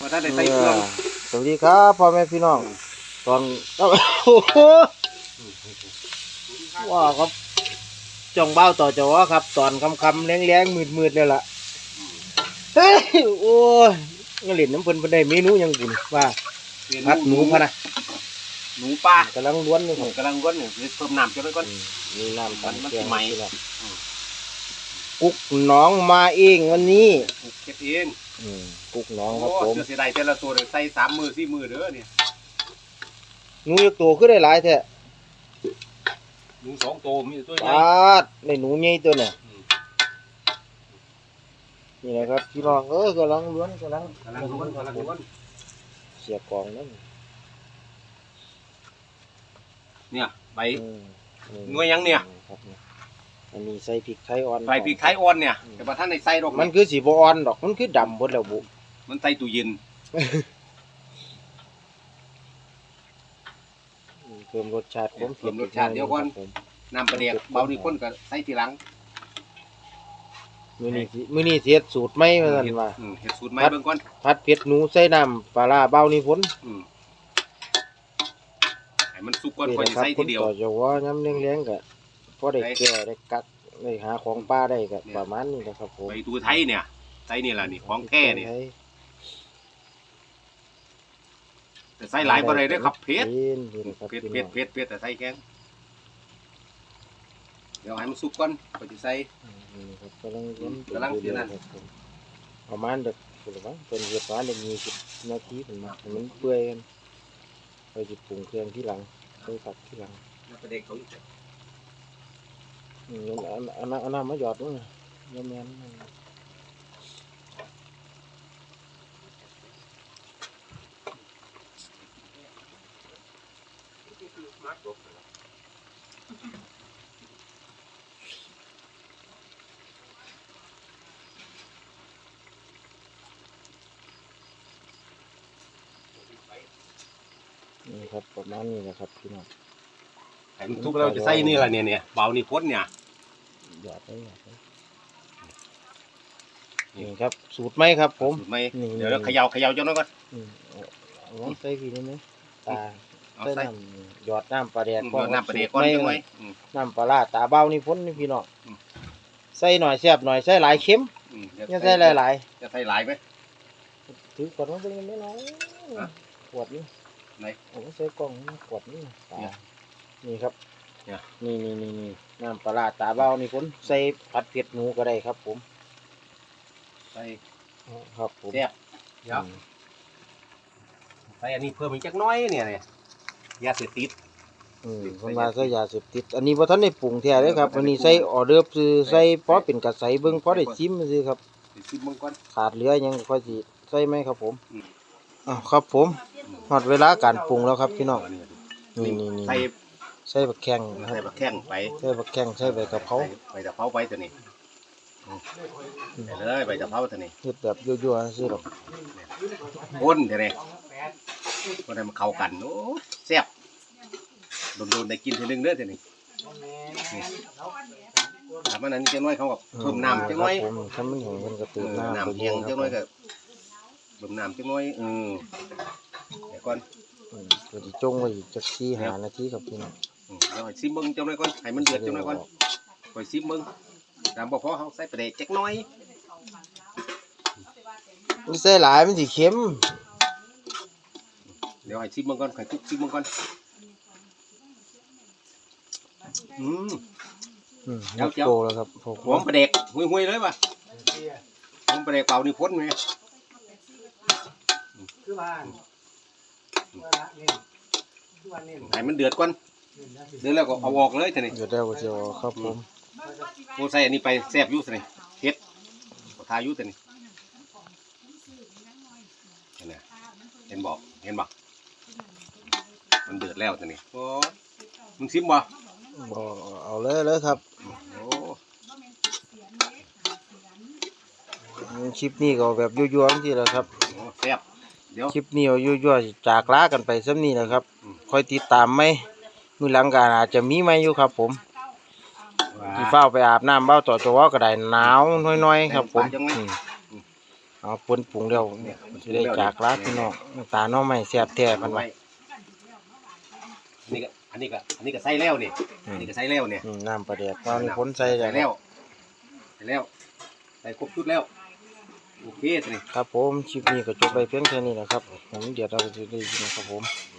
ว่าถ้าได้ใส่เครื่องสวัสดีครับพ่อแม่พี่น้องตอนโอ้โหว้าวครับจองเบ้าต่อจอครับ ตอนคำคำๆแรงแรงมืดมืดๆเลยล่ะเฮ้ยโอ้ยงั้นเล่นน้ำเพิ่นเพิ่นได้เมนูหยังบุญว่าพัดหนูพะนะหนูปลากำลังล้วนอยู่ครับกำลังก้นอยู่เดี๋ยวเพิ่มน้ำจะไปก่อนอืมมีน้ำมันตำมันเกลือสิไหมพี่น้องอืมกุ๊กน้องมาเองวันนี้เก็บเอง อืมกุ๊กน้องโอ้ครับผมเสื้อเสียดายแต่ละตัวเนี่ยใส่สามมือสี่มือเด้อเนี่ยหนูยกตัวขึ้นได้หลายแท้หนูสองตัวมีตัวใหญ่ปาดในหนูใหญ่ตัวเนี่ยอืมนี่แหละครับพี่น้องเอ้ยกำลังล้วนกำลังกำลังก้นกำลังก้นเสียกองนั่นเนี่ยใบอืมหน่วยยังเนี่ยครับเนี่ย อันนี้ใส่พริกไทยอ่อนใบพริกไทยอ่อนเนี่ยแต่ว่าท่านในใส่ดอกมันคือสีบอ่อนดอกมันคือดำหมดแล้วบุมันใส่ตู้เย็นเพิ่มรสชาติขมเพิ่มรสชาติเดี๋ยวก่อนครับผมน้ำปลาเด็กเบาดีคนก็ใส่ทีหลังมื้อนี้สิมื้อนี้สิเฮ็ดสูตรใหม่ว่าซั่นว่าอืมเห็ดสูตรใหม่เบิ่งก่อนผัดเผ็ดหนูใส่น้ำปลาร้าเบ้านี่พ้นอืมให้มันสุกก่อนนี่ค่อยนะจะครับใส่คทีนเดียวต่อจะว่าย้ำแรงๆก็ พอได้ได้แก่ได้กักได้หาของป้าได้ก็เนี่ยประมาณนี้นะครับผมใบตูไทยเนี่ยใส่นี่แหละนี่ของแท้เนี่ยแต่ใส่หลายบ่ได้เด้อครับเผ็ดนี่นะครับเผ็ดพี่เผ็น้ดองเผ็ดเผ็ดแต่ใส่แกงเดี๋ยวให้มันสุกก่อนก็จะใส่นี่ครับกำลังเย็นกำลังเย็นนั่นครับผมประมาณเด็กคุณว่าเป็นเวลาเด็กมีสิบนาทีถึงมาให้มันเปื่อยกันไปจิปรุงเครื่องที่หลังใส่ผักที่หลังน้ำปลาเด็กเขา อันอันอันอันนั้นมาหยอดด้วยยำแมนนี่ครับประมาณนี้แหละครับพี่น้องให้มันสุกแล้วจะใส่นี่แหละเนี่ยเนี่ยเบานี่พ้นเนี่ย หยอดได้หยอดได้นี่ครับ สูตรไหมครับ ผม สูตรไม่นี่ เดี๋ยวเราเขย่าเขย่าจังหน่อยก่อน อืมเอาเอาลองใส่พี่ได้ไหมตาเอาใส่ใส่น้ำหยอดน้ำปลาแดกเดี๋ยวน้ำปลาเด็กก่อนสูตรจังไหหมน่อยอืม น้ำปลาร้าตาเบ้านี่พ้นนี่พี่น้องอืม ใส่หน่อยแซ่บหน่อยใส่หลายเค็มอืมเดี๋ยวยังใส่หลายจะใส่หลายไหม ๆถือขวดมันเป็นยังไงน้อยฮะขวดนี่ไหน ผมใส่กล่องนี่ขวดนี่ตาเนี่ยนี่ครับ เนี่ยนี่นี่นี่นี่น้ำปลาร้าตาเบ้านี่พ้นใส่ผัดเผ็ดหนูก็ได้ครับ ผมใส่ครับผมแซ่บเดี๋ยวอืมใส่อันนี้เพิ่มอีกจักหน้อยเนี่ยเนี่ยยาเสพติด อืมใส่คนมาใส่ยาเสพติด อันนี้ว่าท่านได้ปรุงแท้เลยครับอันนี้ใส่ออเดอร์ซื้อใส่พอเป็นกระใสเบิ้งพอได้ชิมซื้อครับไปชิมเบิ่งก่อนขาดเหลือหยังค่อยสิใส่ไหมครับผมอืม อ้าวครับผมหอดเวลาการปรุงแล้วครับพี่น้องอันนี้นี่นี่นี่ใส่ ใส่บักแข้งนะคใส่รับบักแข้งไปใส่บักแข้งใส่ใบกะเพราใบตะเภาไปตัวนี้ไปเลยใบตะเภาตัวนี้เฮ็ดแบบยั่วๆซื้อหรอกพ่นตัวนี้พ่นให้มันเข้ากันโอ้แซ่บโดนๆได้กินทีนึงเด้อตัวนี้นี่ถามมันนั้นจังน้อยเขาก็เพิ่มน้ำจังน้อยครับผมถ้ามันแห้งมันก็เอตื่นอน้ำน้ำเฮียงจังน้อยก็เพิ่มน้ำจังน้อยเออเดี๋ยวก่อน อืมก็สิจงไว้อีกจัก4 5นาทีครับพี่น้องอืม เดี๋ยวให้ซิมเบิ่งจังน้อยก่อนให้มันเดือดจังน้อยก่อนค่อยซิมเบิ่งตามบ่พอเฮาใส่ประเดะจักหน้อยมันใส่หลายมันสิเค็มเดี๋ยวให้ซิมเบิ่งก่อนให้คุกซิมเบิ่งก่อนอืม อืมเดี๋ยวโตแล้วครับพอหอมประเดกหุยหุยๆเลยป่ะหอมประเดกเปล่านี่พ้นไหมคือบ้านว่านี่คือว่านี่ให้มันเดือดก่อน เดือดแล้วก็เอาออกเลยทีนี้เดี๋ยวได้ว่าจะเอาครับผมโอ้ใส่อันนี้ไปแซ่บอยุ่ทีนี้เฮ็ดขอทาอยุ่ทีนี้เห็นไหมเห็นบอกเห็นบอกมันเดือดแล้วทีนี้โอ้มึงซิมบ่บ่เอาเลยเลยครับโอ้คลิปนี้ก็แบบยั่วๆที่แหละครับโหแซ่บเดี๋ยวคลิปนี้เอายั่วๆสิจากลากันไปซ้ำนี้แหละครับอืมคอยติดตามไหม มือหลังการอาจจะมีไหมอยู่ครับ ผมที่เฝ้าไปอาบน้ำเบ้าต่อตัวก็ได้หนาวน้อยๆครับ ผมอืมเอเอาปนปรุงแล้วสิได้จากลาพี่น้องตาน้องใหม่แซ่บแท้พันไว้อันนี้ก็อันนี้ก็อันนี้ก็ใส่แล้วนี่อือันมนี้ก็ใส่แล้วนี่อืมน้ำปลาแดกตอนนี้พ้นใส่ใส่แล้แล้ววใส่แล้วใส่ครบชุดแล้วโอเคสิครับผมคลิปนี้ก็จบไปเพียงแค่นี้นะครับผมเดี๋ยวเราจะได้ยินนะครับผมอ